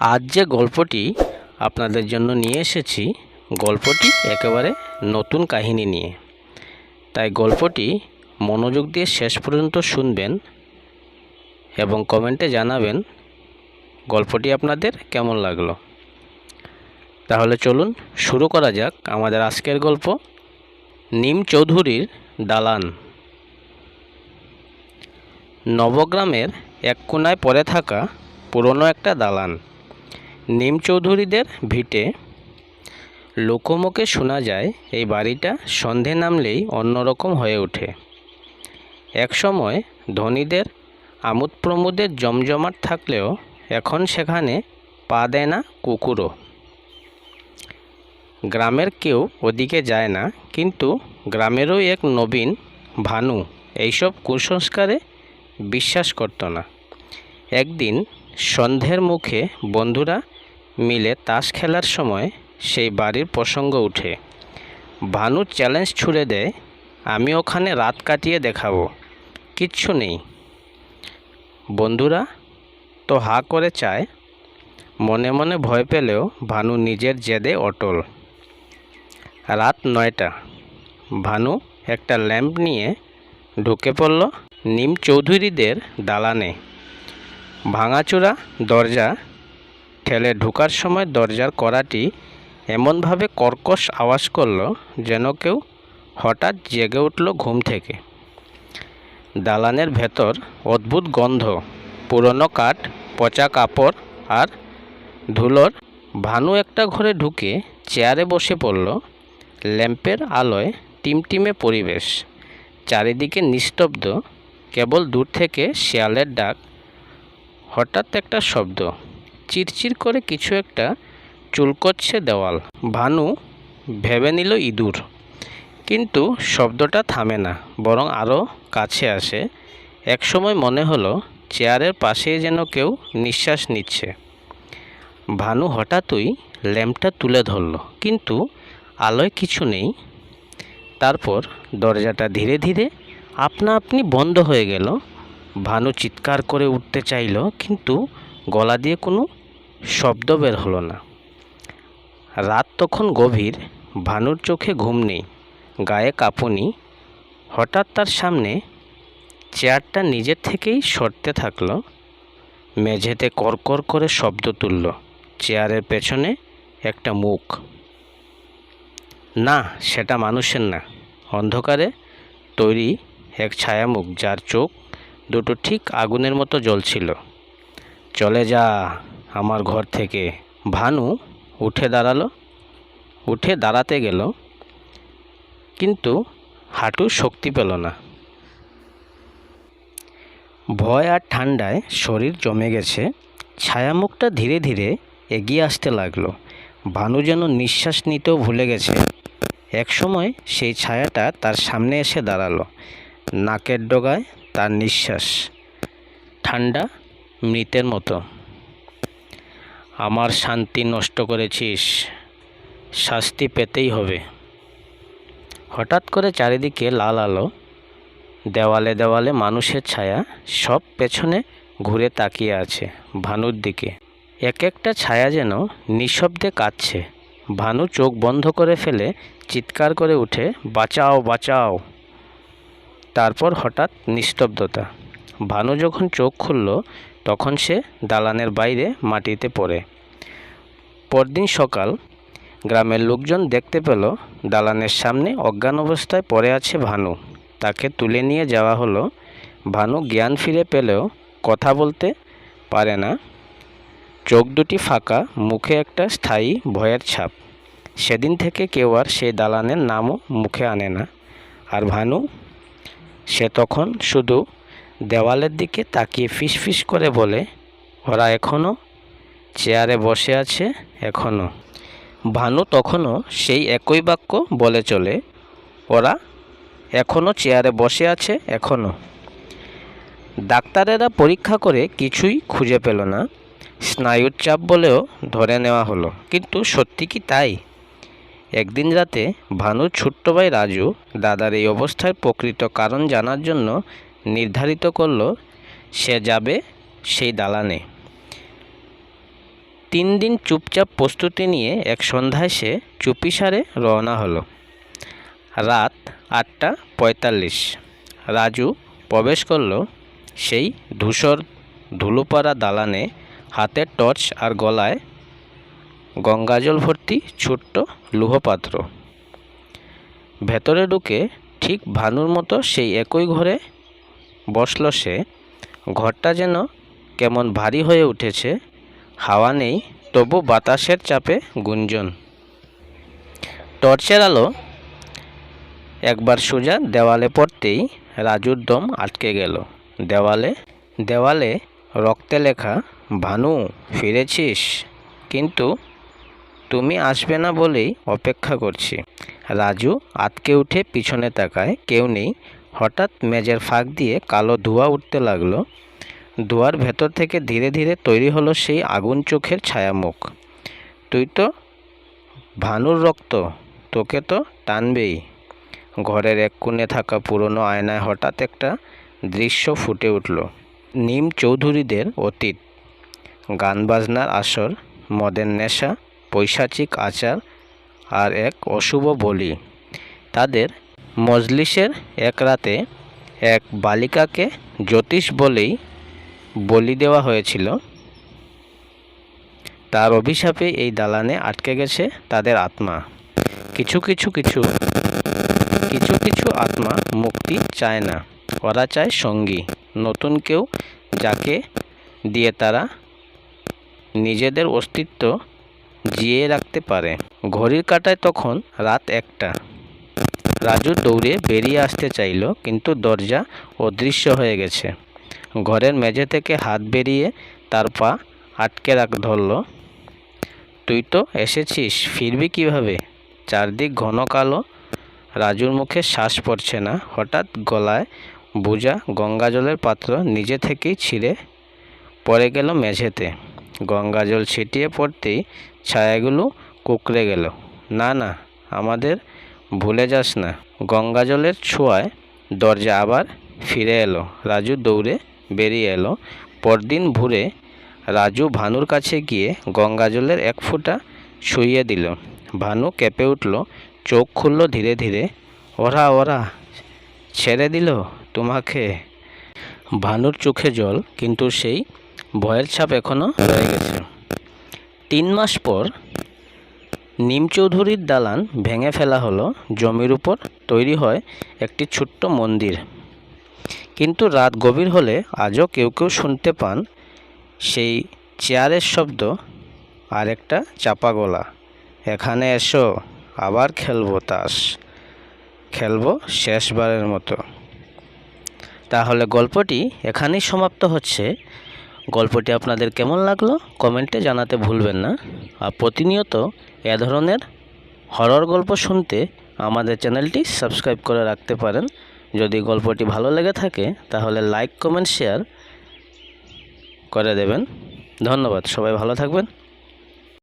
আজ যে গল্পটি আপনাদের জন্য নিয়ে এসেছি, গল্পটি একেবারে নতুন কাহিনী নিয়ে। তাই গল্পটি মনোযোগ দিয়ে শেষ পর্যন্ত শুনবেন এবং কমেন্টে জানাবেন গল্পটি আপনাদের কেমন লাগল। তাহলে চলুন শুরু করা যাক আমাদের আজকের গল্প, নিম চৌধুরীর দালান। নবগ্রামের এক কোনায় পড়ে থাকা পুরনো একটা দালান। নিম চৌধুরীদের ভিটে লোকমুখে শোনা যায়, এই বাড়িটা সন্ধে নামলেই অন্যরকম হয়ে ওঠে। একসময় ধনীদের আমোদ প্রমোদের জমজমাট থাকলেও এখন সেখানে পা দেয় না কুকুরও। গ্রামের কেউ ওদিকে যায় না, কিন্তু গ্রামেরও এক নবীন ভানু এইসব কুসংস্কারে বিশ্বাস করত না। একদিন সন্ধ্যের মুখে বন্ধুরা মিলে তাস খেলার সময় সেই বাড়ির প্রসঙ্গ উঠে। ভানু চ্যালেঞ্জ ছুড়ে দেয়, আমি ওখানে রাত কাটিয়ে দেখাবো। কিচ্ছু নেই। বন্ধুরা, তো হা করে চায়। মনে মনে ভয় পেলেও ভানু নিজের জেদে অটল। রাত নয়টা। ভানু একটা ল্যাম্প নিয়ে ঢুকে পড়ল নিম চৌধুরীদের দালানে। ভাঙাচোরা দরজা ঠেলে ঢোকার সময় দরজার কড়াটি এমনভাবে কর্কশ আওয়াজ করল যেন কেউ হঠাৎ জেগে উঠল ঘুম থেকে। দালানের ভেতর অদ্ভুত গন্ধ, পুরনো কাঠ, পচা কাপড় আর ধুলোর ভানু একটা ঘরে ঢুকে চেয়ারে বসে পড়ল। ল্যাম্পের আলোয় টিমটিমে পরিবেশ, চারিদিকে নিস্তব্ধ, কেবল দূর থেকে শেয়ালের ডাক, হঠাৎ একটা শব্দ। চিরচির করে কিছু একটা চুলকচ্ছে দেওয়াল। ভানু ভেবে নিল ইঁদুর। কিন্তু শব্দটা থামে না, বরং আরও কাছে আসে। একসময় মনে হলো, চেয়ারের পাশেই যেন কেউ নিঃশ্বাস নিচ্ছে। ভানু হঠাৎই ল্যাম্পটা তুলে ধরল, কিন্তু আলোয় কিছু নেই। তারপর দরজাটা ধীরে ধীরে আপনা আপনি বন্ধ হয়ে গেল। ভানু চিৎকার করে উঠতে চাইল, কিন্তু গলা দিয়ে কোনো শব্দ বের হলো না। রাত তখন গভীর, ভানুর চোখে ঘুম নেই, গায়ে কাঁপুনি হঠাৎ তার সামনে চেয়ারটা নিজের থেকেই সরতে থাকল, মেঝেতে কড়কড় করে শব্দ তুলল, চেয়ারের পেছনে একটা মুখ। না, সেটা মানুষের না, অন্ধকারে তৈরি এক ছায়ামুখ, যার চোখ দুটো ঠিক আগুনের মতো জ্বলছিল। চলে যা আমার ঘর থেকে। ভানু উঠে দাঁড়াল। উঠে দাঁড়াতে গেল। কিন্তু হাঁটু শক্তি পেল না। ভয় আর ঠান্ডায় শরীর জমে গেছে। ছায়ামুখটা ধীরে ধীরে এগিয়ে আসতে লাগল। ভানু যেন নিঃশ্বাস নিতেও ভুলে গেছে। একসময় সেই ছায়াটা তার সামনে এসে দাঁড়াল। নাকের ডগায় তার নিঃশ্বাস। ঠান্ডা মৃতের মতো। আমার শান্তি নষ্ট করেছিস, শাস্তি পেতেই হবে। হঠাৎ করে চারিদিকে লাল আলো, দেওয়ালে দেওয়ালে মানুষের ছায়া সব পেছনে ঘুরে তাকিয়ে আছে ভানুর দিকে। এক একটা ছায়া যেন নিঃশব্দে কাঁদছে। ভানু চোখ বন্ধ করে ফেলে চিৎকার করে উঠে, বাঁচাও বাঁচাও। তারপর হঠাৎ নিস্তব্ধতা। ভানু যখন চোখ খুলল তখন সে দালানের বাইরে মাটিতে পড়ে। পরদিন সকাল গ্রামের লোকজন দেখতে পেল দালানের সামনে অজ্ঞান অবস্থায় পড়ে আছে ভানু। তাকে তুলে নিয়ে যাওয়া হলো। ভানু জ্ঞান ফিরে পেলেও কথা বলতে পারে না। চোখ দুটি ফাঁকা, মুখে একটা স্থায়ী ভয়ের ছাপ। সেদিন থেকে কেউ আর সেই দালানের নামও মুখে আনে না। আর ভানু, সে তখন শুধু দেওয়ালের দিকে তাকিয়ে ফিস ফিস করে বলে, ওরা এখনও চেয়ারে বসে আছে এখনও ভানু তখনও সেই একই বাক্য বলে চলে, ওরা এখনও চেয়ারে বসে আছে এখনও ডাক্তারেরা পরীক্ষা করে কিছুই খুঁজে পেল না। স্নায়ুর চাপ বলেও ধরে নেওয়া হলো, কিন্তু সত্যি কি তাই? একদিন রাতে ভানুর ছোট্ট ভাই রাজু দাদার এই অবস্থার প্রকৃত কারণ জানার জন্য নির্ধারিত করল, সে যাবে সেই দালানে। তিন দিন চুপচাপ প্রস্তুতি নিয়ে এক সন্ধ্যায় সে চুপিসারে রওনা হলো। রাত আটটা পঁয়তাল্লিশ। রাজু প্রবেশ করল সেই ধূসর ধুলোপাড়া দালানে, হাতে টর্চ আর গলায় গঙ্গাজল ভর্তি ছোট্ট লুহপাত্র। ভেতরে ঢুকে ঠিক ভানুর মতো সেই একই ঘরে বসল সে, ঘরটা যেন কেমন ভারী হয়ে উঠেছে, হাওয়া নেই, তবু বাতাসের চাপে গুঞ্জন। টর্চের আলো একবার সোজা দেওয়ালে পড়তেই রাজুর দম আটকে গেল। দেওয়ালে দেওয়ালে রক্তে লেখা, ভানু, ফিরেছিস? কিন্তু তুমি আসবে না বলেই অপেক্ষা করছি। রাজু আতকে উঠে পিছনে তাকায়, কেউ নেই হঠাৎ মেজের ফাঁক দিয়ে কালো ধোঁয়া উঠতে লাগল। ধোঁয়ার ভেতর থেকে ধীরে ধীরে তৈরি হলো সেই আগুন চোখের ছায়ামুখ। তুই তো ভানুর রক্ত, তোকে তো টানবেই। ঘরের এক কোণে থাকা পুরনো আয়নায় হঠাৎ একটা দৃশ্য ফুটে উঠল। নিম চৌধুরীদের অতীত। গান বাজনার আসর, মদের নেশা, পৈশাচিক আচার আর এক অশুভ বলি। তাদের মজলিসের এক রাতে এক বালিকাকে জ্যোতিষ বলেই বলি দেওয়া হয়েছিল। তার অভিশাপে এই দালানে আটকে গেছে তাদের আত্মা। কিছু কিছু কিছু কিছু কিছু আত্মা মুক্তি চায় না। ওরা চায় সঙ্গী, নতুন কেউ যাকে দিয়ে তারা নিজেদের অস্তিত্ব জিয়ে রাখতে পারে। ঘড়ির কাঁটায় তখন রাত একটা। রাজু দৌড়ে বেরিয়ে আসতে চাইল, কিন্তু দরজা অদৃশ্য হয়ে গেছে। ঘরের মেঝে থেকে হাত বেরিয়ে তার পা আটকে রাখ ধরল। তুই তো এসেছিস, ফিরবি কীভাবে? চারদিক ঘন কালো। রাজুর মুখে শ্বাস পড়ছে না। হঠাৎ গলায় বোঝা গঙ্গাজলের পাত্র নিজে থেকেই ছিঁড়ে পড়ে গেল মেঝেতে। গঙ্গাজল ছিটিয়ে পড়তেই ছায়াগুলো কুকড়ে গেল। না না, আমাদের ভুলে যাস না। গঙ্গাজলের ছোঁয়ায় দরজা আবার ফিরে এলো। রাজু দৌড়ে বেরিয়ে এলো। পরদিন ভোরে রাজু ভানুর কাছে গিয়ে গঙ্গাজলের এক ফোঁটা শুইয়ে দিল। ভানু কেঁপে উঠল, চোখ খুলল ধীরে ধীরে। ওরা ওরা, ছেড়ে দিল তোমাকে? ভানুর চোখে জল, কিন্তু সেই ভয়ের ছাপ এখনও রয়ে গেছে। তিন মাস পর নিম চৌধুরীর দালান ভেঙে ফেলা হলো। জমির উপর তৈরি হয় একটি ছোট্ট মন্দির। কিন্তু রাত গভীর হলে আজও কেউ কেউ শুনতে পান সেই চেয়ারের শব্দ আর একটা চাপা গলা। এখানে এসো, আবার খেলব তাস। খেলব শেষবারের মতো। তাহলে গল্পটি এখানেই সমাপ্ত হচ্ছে। গল্পটি আপনাদের কেমন লাগল কমেন্টে জানাতে ভুলবেন না। আর প্রতিনিয়ত এ ধরনের হরর গল্প শুনতে আমাদের চ্যানেলটি সাবস্ক্রাইব করে রাখতে পারেন। যদি গল্পটি ভালো লেগে থাকে, তাহলে লাইক কমেন্ট শেয়ার করে দেবেন। ধন্যবাদ, সবাই ভালো থাকবেন।